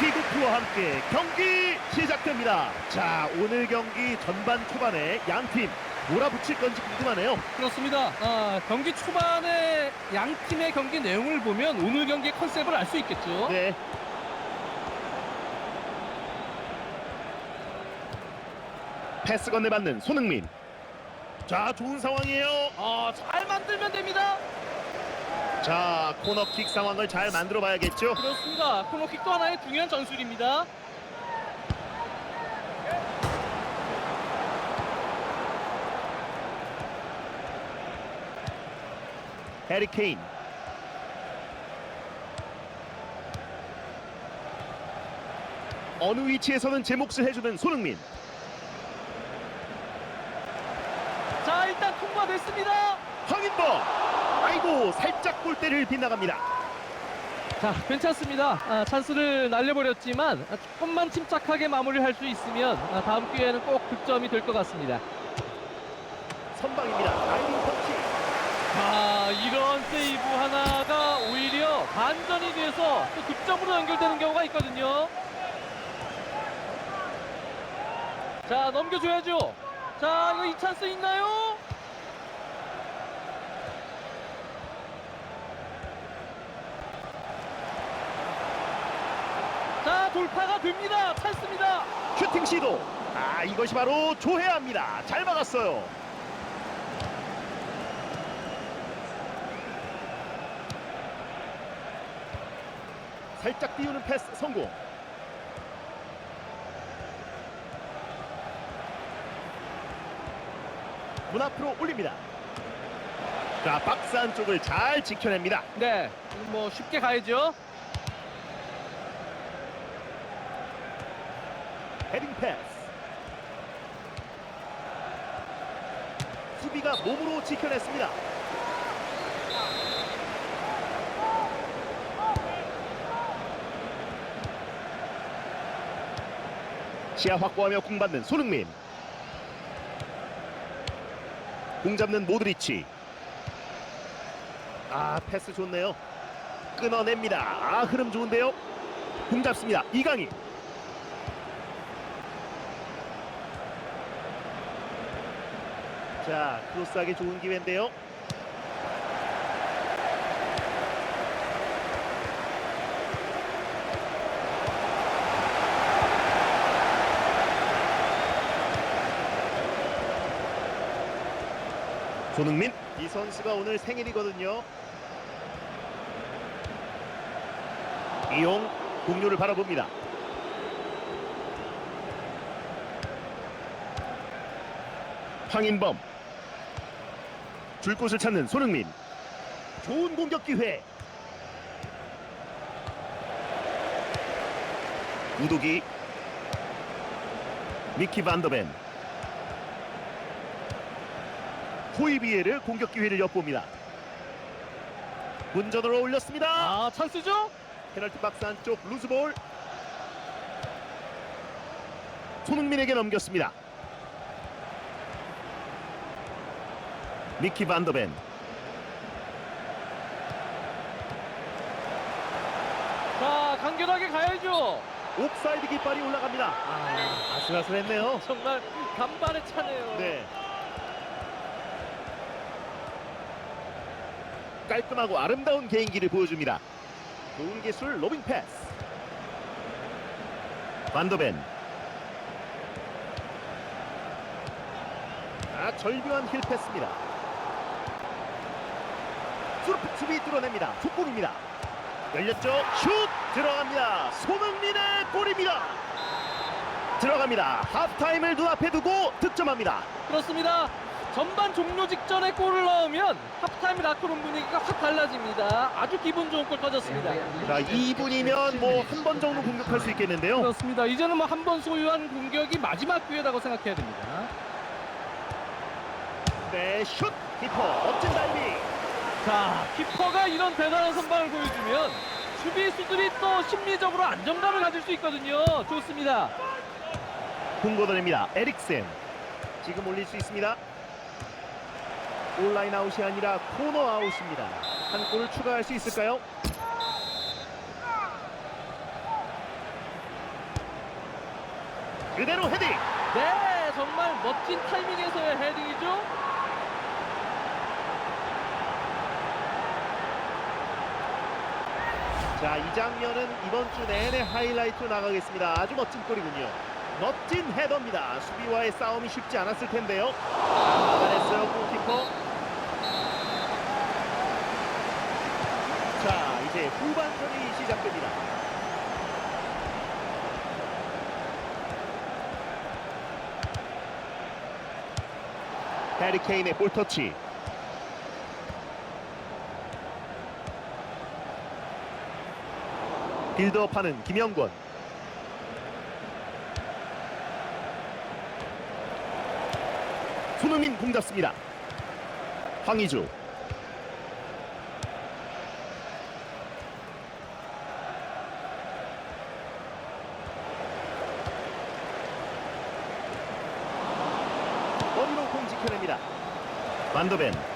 키구프와 함께 경기 시작됩니다. 자, 오늘 경기 전반 초반에 양 팀 몰아붙일 건지 궁금하네요. 그렇습니다. 아, 경기 초반에 양 팀의 경기 내용을 보면 오늘 경기의 컨셉을 알 수 있겠죠. 네. 패스 건네받는 손흥민. 자, 좋은 상황이에요. 아, 잘 만들면 됩니다. 자, 코너킥 상황을 잘 만들어 봐야겠죠. 그렇습니다. 코너킥도 하나의 중요한 전술입니다. 해리 케인. 어느 위치에서는 제 몫을 해주는 손흥민. 자, 일단 통과됐습니다. 황인범. 아이고, 살짝 골대를 빗나갑니다. 자, 괜찮습니다. 아, 찬스를 날려버렸지만 아, 조금만 침착하게 마무리할 수 있으면 아, 다음 기회에는 꼭 득점이 될 것 같습니다. 선방입니다. 다이빙 펀치. 아, 이런 세이브 하나가 오히려 반전이 돼서 또 득점으로 연결되는 경우가 있거든요. 자, 넘겨줘야죠. 자, 이거 이 찬스 있나요? 자, 돌파가 됩니다. 찬스입니다. 슈팅 시도. 아, 이것이 바로 조해합니다. 잘 막았어요. 살짝 띄우는 패스 성공. 문 앞으로 올립니다. 자, 박스 안쪽을 잘 지켜냅니다. 네, 뭐 쉽게 가야죠. 헤딩 패스. 수비가 몸으로 지켜냈습니다. 시야 확보하며 공 받는 손흥민. 공 잡는 모드리치. 아 패스 좋네요. 끊어냅니다. 아 흐름 좋은데요. 공 잡습니다. 이강인. 자 크로스하기 좋은 기회인데요. 손흥민 이 선수가 오늘 생일이거든요. 이용 공유를 바라봅니다. 황인범 줄 곳을 찾는 손흥민. 좋은 공격 기회. 우도기. 미키 반더벤. 호이비에를 공격 기회를 엿봅니다. 문전으로 올렸습니다. 아, 찬스죠? 페널티 박스 안쪽 루즈볼. 손흥민에게 넘겼습니다 미키 반더벤. 자, 간결하게 가야죠. 옵사이드 깃발이 올라갑니다. 아, 아슬아슬했네요. 정말 간발의 차네요. 네. 깔끔하고 아름다운 개인기를 보여줍니다. 좋은 기술 로빙 패스. 반더벤. 아 절묘한 힐 패스입니다 수비 뚫어냅니다. 속공입니다. 열렸죠? 슛! 들어갑니다. 손흥민의 골입니다. 들어갑니다. 하프타임을 눈앞에 두고 득점합니다. 그렇습니다. 전반 종료 직전에 골을 넣으면 하프타임 라커룸 분위기가 확 달라집니다. 아주 기분 좋은 골 터졌습니다. 자 2분이면 뭐 한 번 정도 공격할 수 있겠는데요. 그렇습니다. 이제는 뭐 한 번 소유한 공격이 마지막 기회라고 생각해야 됩니다. 네 슛! 키퍼 멋진 다이빙 자, 키퍼가 이런 대단한 선방을 보여주면 수비수들이 또 심리적으로 안정감을 가질 수 있거든요. 좋습니다. 공 걷어냅니다 에릭센 지금 올릴 수 있습니다 온라인 아웃이 아니라 코너 아웃입니다 한 골을 추가할 수 있을까요? 그대로 헤딩. 네, 정말 멋진 타이밍에서의 헤딩이죠. 자, 이 장면은 이번 주 내내 하이라이트로 나가겠습니다. 아주 멋진 골이군요. 멋진 헤더입니다. 수비와의 싸움이 쉽지 않았을 텐데요. 자, 막아냈어요, 골키퍼. 자, 이제 후반전이 시작됩니다. 해리 케인의 볼터치. 빌드업하는 김영권. 손흥민 공 잡습니다. 황의주. 머리로 공 지켜냅니다. 만더벤.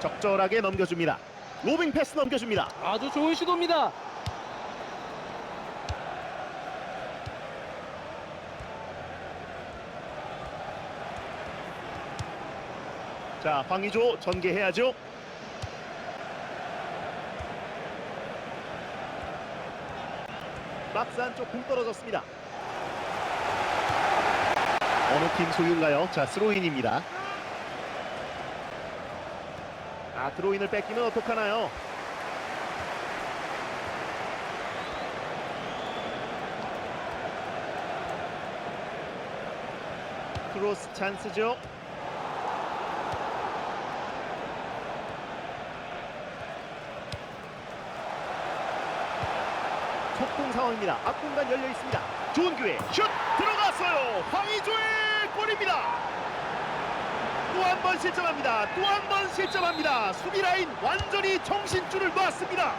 적절하게 넘겨줍니다. 로빙 패스 넘겨줍니다. 아주 좋은 시도입니다. 자, 황의조 전개해야죠. 박스 안쪽 공 떨어졌습니다. 어느 팀 소유인가요? 자, 스로인입니다. 아, 드로인을 뺏기면 어떡하나요? 크로스 찬스죠. 속공 상황입니다. 앞공간 열려 있습니다. 좋은 기회. 슛 들어갔어요. 황의조의 골입니다. 또 한 번 실점합니다. 또 한 번 실점합니다. 수비 라인 완전히 정신줄을 놨습니다.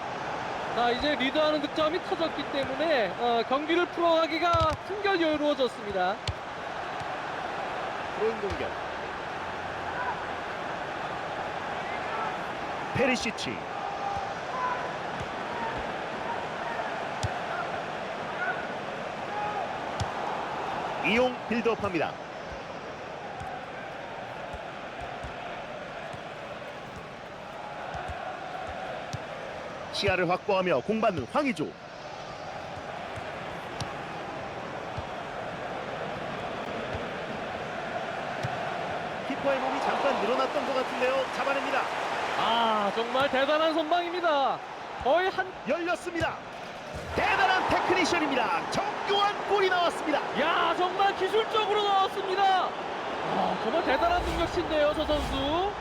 자, 이제 리드하는 득점이 터졌기 때문에 어, 경기를 풀어가기가 한결 여유로워졌습니다. 드로인 공격. 페리시치. 이용 빌드업합니다. 시야를 확보하며 공받는 황의조. 키퍼의 몸이 잠깐 늘어났던 것 같은데요. 잡아냅니다. 아, 정말 대단한 선방입니다. 거의 한, 열렸습니다. 대단한 테크니션입니다. 정교한 골이 나왔습니다. 야, 정말 기술적으로 나왔습니다. 아, 정말 대단한 능력치인데요, 저 선수.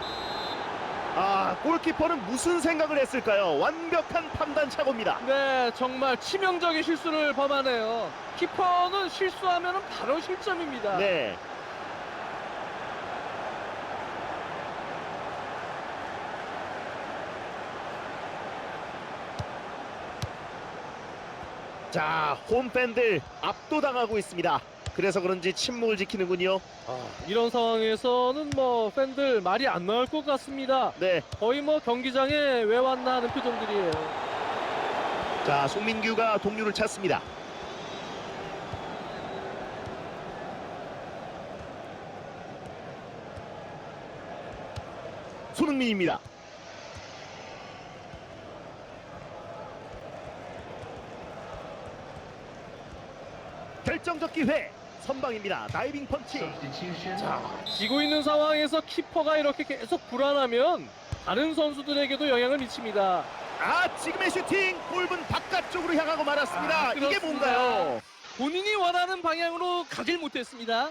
아, 골키퍼는 무슨 생각을 했을까요? 완벽한 판단 착오입니다. 네, 정말 치명적인 실수를 범하네요. 키퍼는 실수하면 바로 실점입니다. 네. 자, 홈팬들 압도당하고 있습니다. 그래서 그런지 침묵을 지키는군요. 아, 이런 상황에서는 뭐 팬들 말이 안 나올 것 같습니다. 네. 거의 뭐 경기장에 왜 왔나 하는 표정들이에요. 자, 송민규가 동료를 찾습니다. 손흥민입니다. 결정적 기회 선방입니다. 다이빙 펀치. 자, 지고 있는 상황에서 키퍼가 이렇게 계속 불안하면 다른 선수들에게도 영향을 미칩니다. 아 지금의 슈팅 골문 바깥쪽으로 향하고 말았습니다. 아, 이게. 뭔가요? 본인이 원하는 방향으로 가질 못했습니다.